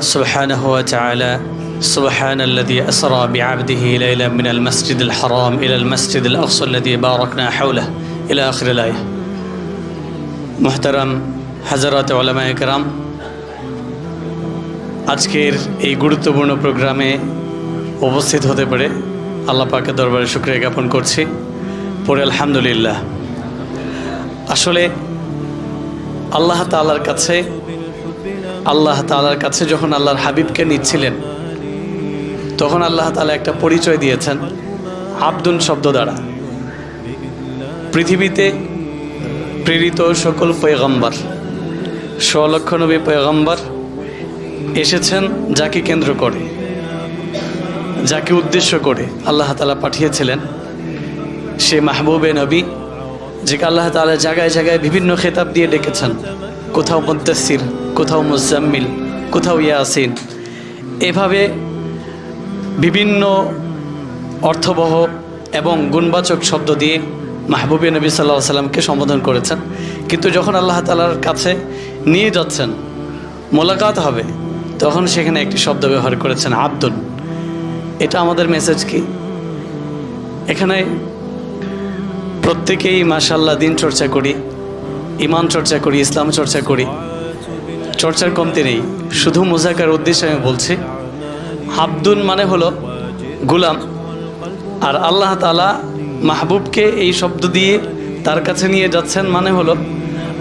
سبحانه وتعالى سبحان الذي أسرى بعبده ليلا من المسجد الحرام إلى المسجد الأقصى الذي باركنا حوله إلى آخر الآية محترم হাজারাত ওলামা একরাম আজকের এই গুরুত্বপূর্ণ প্রোগ্রামে উপস্থিত হতে পারে আল্লাহ পাকের দরবারে শুক্রিয়া জ্ঞাপন করছি পরে আলহামদুলিল্লাহ আসলে আল্লাহ তাআলার কাছে আল্লাহ তালার কাছে যখন আল্লাহর হাবিবকে নিচ্ছিলেন, তখন আল্লাহ তালা একটা পরিচয় দিয়েছেন আব্দুল শব্দ দ্বারা। পৃথিবীতে প্রেরিত সকল পয়গম্বর স্বলক্ষ নবী পয়গম্বর এসেছেন যাকে কেন্দ্র করে, যাকে উদ্দেশ্য করে আল্লাহ তালা পাঠিয়েছিলেন। সে মাহবুবে নবী, যেকে আল্লাহ তাআলা জায়গায় জায়গায় বিভিন্ন খেতাব দিয়ে ডেকেছেন। কোথাও মুদ্দাসির কোথাও মুজাম্মিল কোথাও ইয়াসিন। এভাবে বিভিন্ন অর্থবহ এবং গুণবাচক শব্দ দিয়ে মাহবুবী নবী সাল্লাহ সাল্লামকে সম্বোধন করেছেন। কিন্তু যখন আল্লাহ তালার কাছে নিয়ে যাচ্ছেন, মোলাকাত হবে, তখন সেখানে একটি শব্দ ব্যবহার করেছেন আব্দুল এটা আমাদের মেসেজ কি? এখানে প্রত্যেকেই মাশাল্লাহ দিন চর্চা করি। ইমান চর্চা করি, ইসলাম চর্চা করি। চর্চার কমতি নেই। শুধু মোজাকার উদ্দেশ্যে আমি বলছি, হাবদুন মানে হলো গুলাম। আর আল্লাহ তালা মাহবুবকে এই শব্দ দিয়ে তার কাছে নিয়ে যাচ্ছেন মানে হলো,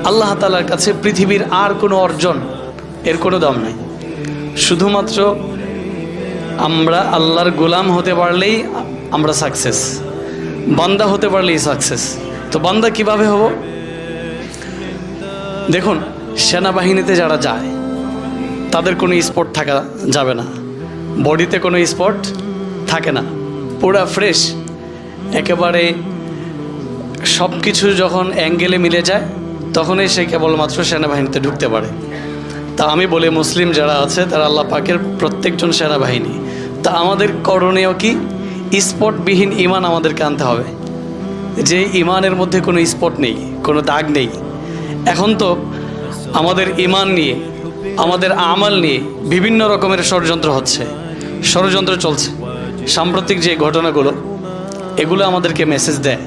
আল্লাহ তালার কাছে পৃথিবীর আর কোনো অর্জন, এর কোনো দাম নাই। শুধুমাত্র আমরা আল্লাহর গোলাম হতে পারলেই আমরা সাকসেস বান্দা হতে পারলেই সাকসেস তো বান্দা কীভাবে হব? দেখুন, সেনাবাহিনীতে যারা যায়, তাদের কোনো স্পট থাকা যাবে না। বডিতে কোনো স্পট থাকে না। পুরা ফ্রেশ একেবারে সব কিছু যখন অ্যাঙ্গেলে মিলে যায়, তখনই সে কেবলমাত্র সেনাবাহিনীতে ঢুকতে পারে। তা আমি বলি, মুসলিম যারা আছে, তারা আল্লাহ পাকের প্রত্যেকজন সেনাবাহিনী। তা আমাদের করণীয় কি? স্পটবিহীন ইমান আমাদেরকে আনতে হবে। যে ইমানের মধ্যে কোনো স্পট নেই, কোনো দাগ নেই। এখন তো আমাদের ইমান নিয়ে, আমাদের আমাল নিয়ে বিভিন্ন রকমের ষড়যন্ত্র হচ্ছে। ষড়যন্ত্র চলছে। সাম্প্রতিক যে ঘটনাগুলো, এগুলো আমাদেরকে মেসেজ দেয়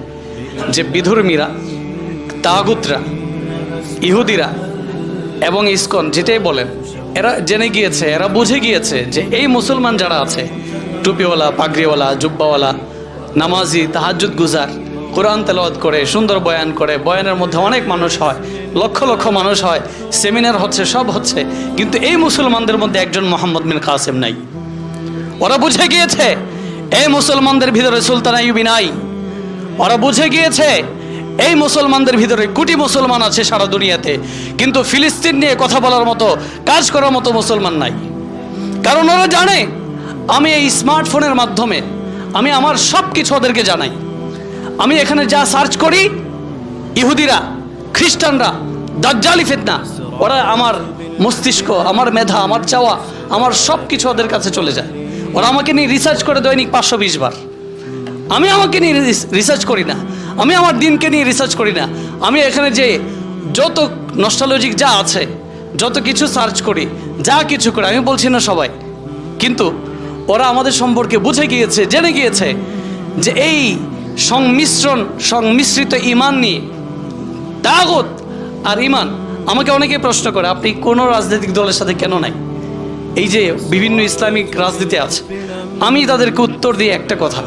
যে বিধর্মীরা, তাগুতরা, ইহুদিরা এবং ইস্কন, যেটাই বলেন, এরা জেনে গিয়েছে, এরা বুঝে গিয়েছে যে এই মুসলমান যারা আছে, টুপিওয়ালা, পাগড়িওয়ালা, জুব্বাওয়ালা, নামাজি তাহাজুদ গুজার কোরআন তেলাওয়াত করে, সুন্দর বয়ান করে, বয়ানের মধ্যে অনেক মানুষ হয়, লক্ষ লক্ষ মানুষ হয়, সেমিনার হচ্ছে, সব হচ্ছে, কিন্তু এই মুসলমানদের মধ্যে একজন মোহাম্মদ বিন কাসেম নাই। ওরা বুঝে গিয়েছে, এই মুসলমানদের ভিতরে সুলতান আইয়ুবি নাই। ওরা বুঝে গিয়েছে, এই মুসলমানদের ভিতরে কোটি মুসলমান আছে সারা দুনিয়াতে, কিন্তু ফিলিস্তিন নিয়ে কথা বলার মতো, কাজ করার মতো মুসলমান নাই। কারণ ওরা জানে, আমি এই স্মার্টফোনের মাধ্যমে, আমি আমার সব কিছু ওদেরকে জানাই। আমি এখানে যা সার্চ করি, ইহুদিরা, খ্রিস্টানরা, দাজ্জালি ফেতনা, ওরা আমার মস্তিষ্ক, আমার মেধা, আমার চাওয়া, আমার সব কিছু ওদের কাছে চলে যায়। ওরা আমাকে নিয়ে রিসার্চ করে দৈনিক পাঁচশো বিশ বার। আমি আমাকে নিয়ে রিসার্চ করি না। আমি আমার দিনকে নিয়ে রিসার্চ করি না। আমি এখানে যে যত নস্টালজিক যা আছে, যত কিছু সার্চ করি, যা কিছু করি, আমি বলছি না সবাই। কিন্তু ওরা আমাদের সম্পর্কে বুঝে গিয়েছে, জেনে গিয়েছে যে এই সংমিশ্রণ, সংমিশ্রিত ইমান নিয়ে। তাগত আর ইমান। আমাকে অনেকে প্রশ্ন করে, আপনি কোনো রাজনৈতিক দলের সাথে কেন নাই? এই যে বিভিন্ন ইসলামিক রাজনীতি আছে। আমি তাদেরকে উত্তর দিই একটা কথা,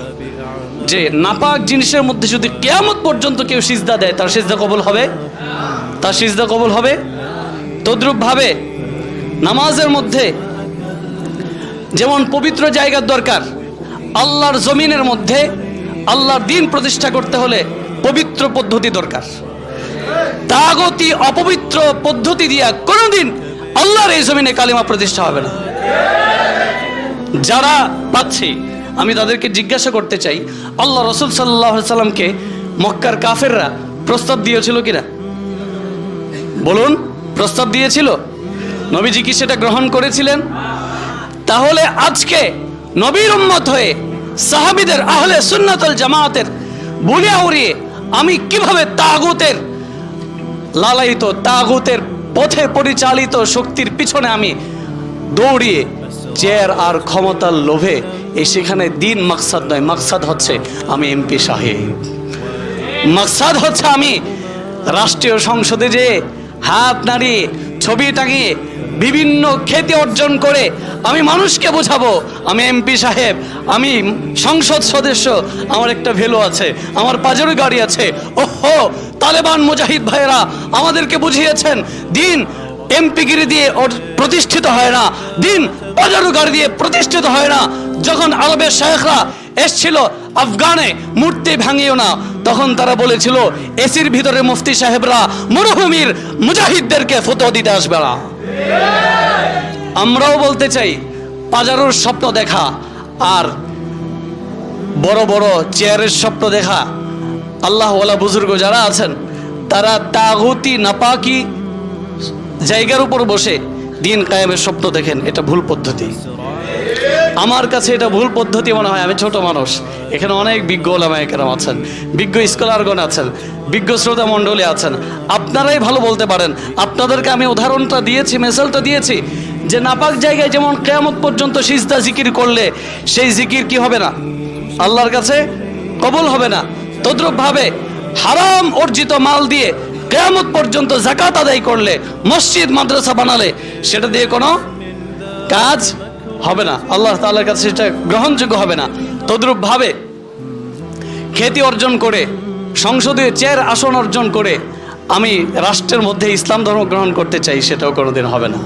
যে নাপাক জিনিসের মধ্যে যদি কেয়ামত পর্যন্ত কেউ সিজদা দেয়, তার সিজদা কবল হবে? তার সিজদা কবল হবে? তদ্রূপভাবে নামাজের মধ্যে যেমন পবিত্র জায়গার দরকার, আল্লাহর জমিনের মধ্যে আল্লাহর দিন প্রতিষ্ঠা করতে হলে পবিত্র পদ্ধতি দরকার। তাগতি অপবিত্র পদ্ধতি দিয়া কোনোদিন আল্লাহর এই জমিনে কালিমা প্রতিষ্ঠা হবে না। যারা পাচ্ছে, আমি তাদেরকে জিজ্ঞাসা করতে চাই, আল্লাহ রসুল সাল্লাহ সাল্লামকে মক্কার কাফেররা প্রস্তাব দিয়েছিল কিনা? বলুন, প্রস্তাব দিয়েছিল? নবীজি কি সেটা গ্রহণ করেছিলেন? তাহলে আজকে নবীর উম্মত হয়ে সাহাবিদের, আহলে সুন্নাতুল জামাতের বুলিয়া উড়িয়ে আমি কীভাবে তাগুতের লালায়িত, তাগুতের পথে পরিচালিত শক্তির পিছনে আমি দৌড়িয়ে চেয়ার আর ক্ষমতার লোভে এই সেখানে দিন মাকসাদ নয়, মাকসাদ হচ্ছে আমি এমপি সাহেব। মাকসাদ হচ্ছে আমি রাষ্ট্রীয় সংসদে যে হাত নাড়িয়ে, ছবি টাঙিয়ে বিভিন্ন খ্যাতি অর্জন করে আমি মানুষকে বোঝাবো। আমি এমপি সাহেব, আমি সংসদ সদস্য, আমার একটা ভ্যালু আছে, আমার পাজেরও গাড়ি আছে। ওহো, তালেবান মুজাহিদ ভাইয়েরা আমাদেরকে বুঝিয়েছেন, দিন এমপিগিরি দিয়ে প্রতিষ্ঠিত হয় না, দিন পাজারু গাড়ি দিয়ে প্রতিষ্ঠিত হয় না। যখন আরবের শেখরা এসছিল আফগানে, মূর্তি ভাঙিও না, তখন তারা বলেছিল, এসির ভিতরে মুফতি সাহেবরা মরুভূমির মুজাহিদদেরকে ফতো দিতে আসবে না। আমরাও বলতে চাই, পাজারোর স্বপ্ন দেখা আর বড় বড় চেয়ারের স্বপ্ন দেখা। আল্লাহওয়ালা বুজুর্গ যারা আছেন, তারা তাগুতি নাপাকি জায়গার উপর বসে দিন কায়েমের স্বপ্ন দেখেন, এটা ভুল পদ্ধতি। আমার কাছে এটা ভুল পদ্ধতি মনে হয়, আমি ছোট মানুষ। এখানে অনেক বিজ্ঞ ওলামায়কেরাম আছেন, বিজ্ঞ স্কলারগণ আছেন, বিজ্ঞ শ্রোতা মণ্ডলী আছেন। আপনারাই ভালো বলতে পারেন। আপনাদেরকে আমি উদাহরণটা দিয়েছি, মেসেলটা দিয়েছি, যে নাপাক জায়গায় যেমন কেয়ামত পর্যন্ত সিজদা জিকির করলে, সেই জিকির কি হবে না? আল্লাহর কাছে কবুল হবে না। তদ্রুপভাবে হারাম অর্জিত মাল দিয়ে কেয়ামত পর্যন্ত জাকাত আদায় করলে, মসজিদ, মাদ্রাসা বানালে, সেটা দিয়ে কোনো কাজ হবে না। আল্লাহ তাআলার কাছে সেটা গ্রহণযোগ্য হবে না। তদ্রূপভাবে খ্যাতি অর্জন করে, সংসদীয় চেয়ার আসন অর্জন করে আমি রাষ্ট্রের মধ্যে ইসলাম ধর্ম গ্রহণ করতে চাই, সেটাও কোনোদিন হবে না।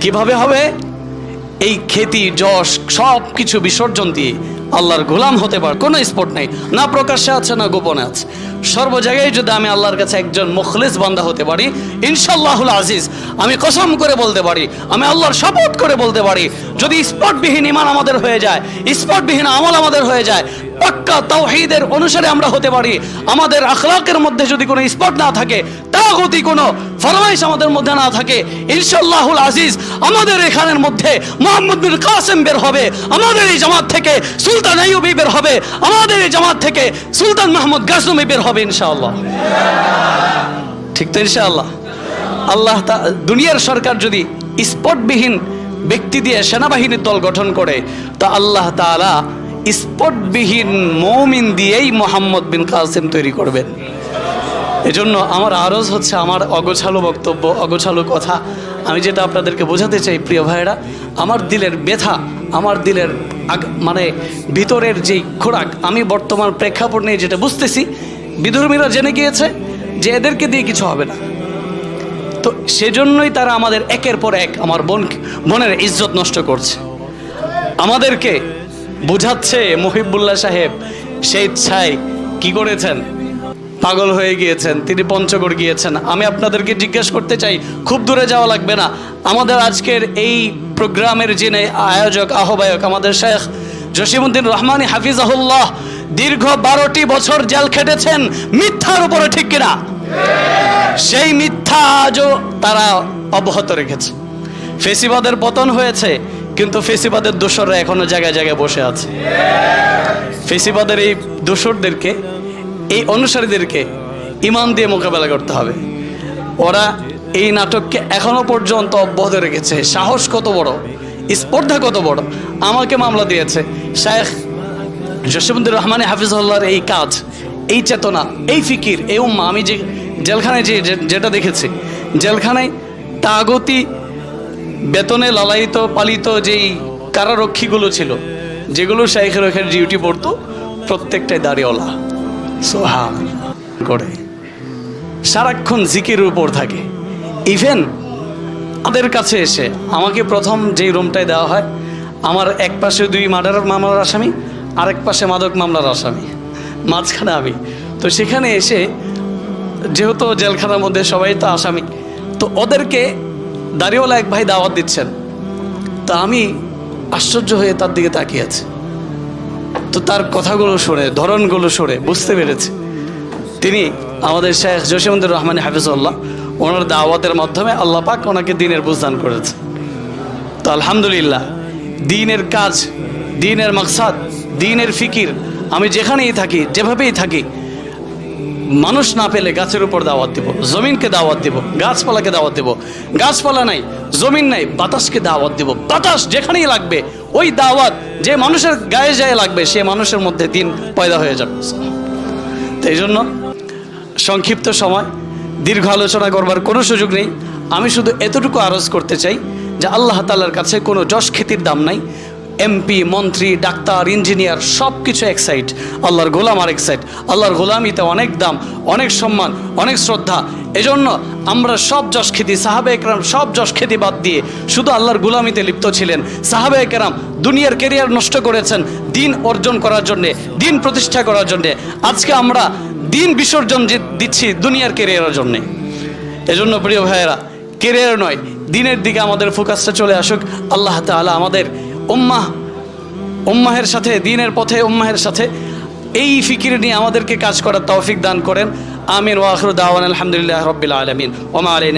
কীভাবে হবে? এই খ্যাতি, যশ সব কিছু বিসর্জন দিয়ে আল্লাহর গোলাম হতে পার, কোনো স্পট নেই, না প্রকাশ্যে আছে, না গোপনে আছে। সর্ব জায়গায় যদি আমি আল্লাহর কাছে একজন মুখলিস বান্দা হতে পারি ইনশাল্লাহুল আজিজ, আমি কসম করে বলতে পারি, আমি আল্লাহর শপথ করে বলতে পারি, যদি স্পটবিহীন ইমান আমাদের হয়ে যায়, স্পটবিহীন আমল আমাদের হয়ে যায় পাক্কা তাওহীদের অনুসারে আমরা হতে পারি। আমাদের আখলাকের মধ্যে যদি কোনো স্পট না থাকে, তাগতি কোনো ফরমাইশ আমাদের মধ্যে না থাকে ইনশাল্লাহুল আজিজ আমাদের এখানের মধ্যে মোহাম্মদ বিন কাসেম বের হবে, আমাদের এই জামাত থেকে সুলতান আইয়ুবি বের হবে, আমাদের এই জামাত থেকে সুলতান মাহমুদ গাজনমি বের হবে ইনশাআল্লাহ। ঠিক তো ইনশাআল্লাহ? আল্লাহ তা- দুনিয়ার সরকার যদি স্পটবিহীন ব্যক্তি দিয়ে সেনাবাহিনীর দল গঠন করে, তা আল্লাহ তাআলা স্পটবিহীন মৌমিন দিয়েই মোহাম্মদ বিন কাসেম তৈরি করবেন। এজন্য আমার আরজ হচ্ছে আমার অগোছালো বক্তব্য, অগোছালো কথা। আমি যেটা আপনাদেরকে বোঝাতে চাই, প্রিয় ভাইয়েরা, আমার দিলের ব্যথা, আমার দিলের মানে ভিতরের যেই খোরাক, আমি বর্তমান প্রেক্ষাপট নিয়ে যেটা বুঝতেছি, বিধর্মীরা জেনে গিয়েছে যে এদেরকে দিয়ে কিছু হবে না। তো সেজন্যই তারা আমাদের একের পর এক, আমার বোন, বোনের ইজ্জত নষ্ট করছে। আমাদেরকে বুঝাচ্ছে মহিবুল্লাহ সাহেব সেই ইচ্ছায় কি করেছেন? পাগল হয়ে গিয়েছেন, তিনি পঞ্চগড় গিয়েছেন। আমি আপনাদেরকে জিজ্ঞেস করতে চাই, খুব দূরে যাওয়া লাগবে না। আমাদের আজকের এই প্রোগ্রামের যিনি আয়োজক, আহ্বায়ক, আমাদের শেখ জসিমুদ্দিন রহমানি, হাফিজাহুল্লাহ, দীর্ঘ বারোটি বছর জেল খেটেছেন, মিথ্যার উপরে ঠিক কিনা? সেই মিথ্যা আজও তারা অব্যাহত রেখেছে। ফেসিবাদের পতন হয়েছে কিন্তু ফেসিবাদের দোসররা এখনও জায়গায় জায়গায় বসে আছে। ফেসিবাদের এই দোসরদেরকে, এই অনুসারীদেরকে ইমান দিয়ে মোকাবেলা করতে হবে। ওরা এই নাটককে এখনও পর্যন্ত অব্যাহত রেখেছে। সাহস কত বড়, স্পর্ধা কত বড়। আমাকে মামলা দিয়েছে। শায়েখ জসিমুদ্দিন রহমানে হাফিজুল্লাহর এই কাজ, এই চেতনা, এই ফিকির, এই উম্মা। আমি যে জেলখানায় যে- যেটা দেখেছি, জেলখানায় তাগতি বেতনে লালায়িত, পালিত যেই কারারক্ষীগুলো ছিল, যেগুলো শাইখের ওখানে ডিউটি পড়তো, প্রত্যেকটাই দাড়িওয়ালা। সোহা করে। সারাক্ষণ জিকির উপর থাকে। ইভেন আমাদের কাছে এসে, আমাকে প্রথম যেই রুমটায় দেওয়া হয়, আমার এক পাশে দুই মার্ডার মামলার আসামি, আরেক পাশে মাদক মামলার আসামি। মাঝখানে আমি। তো সেখানে এসে, যেহেতু জেলখানার মধ্যে সবাই তো আসামি, তো ওদেরকে দাঁড়িয়েওয়ালা এক ভাই দাওয়াত দিচ্ছেন। তা আমি আশ্চর্য হয়ে তার দিকে তাকিয়ে আছি। তো তার কথাগুলো শুনে, ধরনগুলো শুনে বুঝতে পেরেছি। তিনি আমাদের শেখ জসিমুদ্দিন রহমান হাফিজুল্লাহ ওনার দাওয়াতের মাধ্যমে আল্লাহ পাক ওনাকে দিনের বুঝদান করেছে। তো আলহামদুলিল্লাহ, দিনের কাজ, দিনের মাকসাদ, দিনের ফিকির, আমি যেখানেই থাকি, যেভাবেই থাকি মানুষ না পেলে গাছের উপর দাওয়াত দিব, জমিনকে দাওয়াত দিব, গাছপালাকে দাওয়াত দিব। গাছপালা নাই, জমিন নাই, বাতাসকে দাওয়াত দিব। বাতাস যেখানেই লাগবে, ওই দাওয়াত যে মানুষের গায়ে যায় লাগবে, সে মানুষের মধ্যে দিন পয়দা হয়ে যাবে। তো এই জন্য সংক্ষিপ্ত সময়, দীর্ঘ আলোচনা করবার কোনো সুযোগ নেই। আমি শুধু এতটুকু আরজ করতে চাই যে আল্লাহ তাল্লার কাছে কোনো যশ খ্যাতির দাম নাই। এমপি মন্ত্রী, ডাক্তার, ইঞ্জিনিয়ার সব কিছু এক সাইড আল্লাহর গোলাম আর সাইড আল্লাহর গোলামিতে অনেক দাম, অনেক সম্মান, অনেক শ্রদ্ধা। এজন্য আমরা সব যশ খ্যাতি সাহাবে একরাম সব যশ খ্যাতি বাদ দিয়ে শুধু আল্লাহর গুলামিতে লিপ্ত ছিলেন। সাহাবে একরাম দুনিয়ার কেরিয়ার নষ্ট করেছেন, দিন অর্জন করার জন্যে, দিন প্রতিষ্ঠা করার জন্যে। আজকে আমরা দিন বিসর্জন দিচ্ছি দুনিয়ার কেরিয়ারের জন্যে। এজন্য প্রিয় ভাইয়েরা কেরিয়ার নয়, দিনের দিকে আমাদের ফোকাসটা চলে আসুক। আল্লাহ তাআলা আমাদের উম্মাহ, উম্মাহের সাথে, দিনের পথে উম্মাহের সাথে এই ফিকির নিয়ে আমাদেরকে কাজ করার তৌফিক দান করেন। আমিন ওয়াখরু দাওয়ান আলহামদুলিল্লাহ রবিল আলমিন। ওমা আলাইন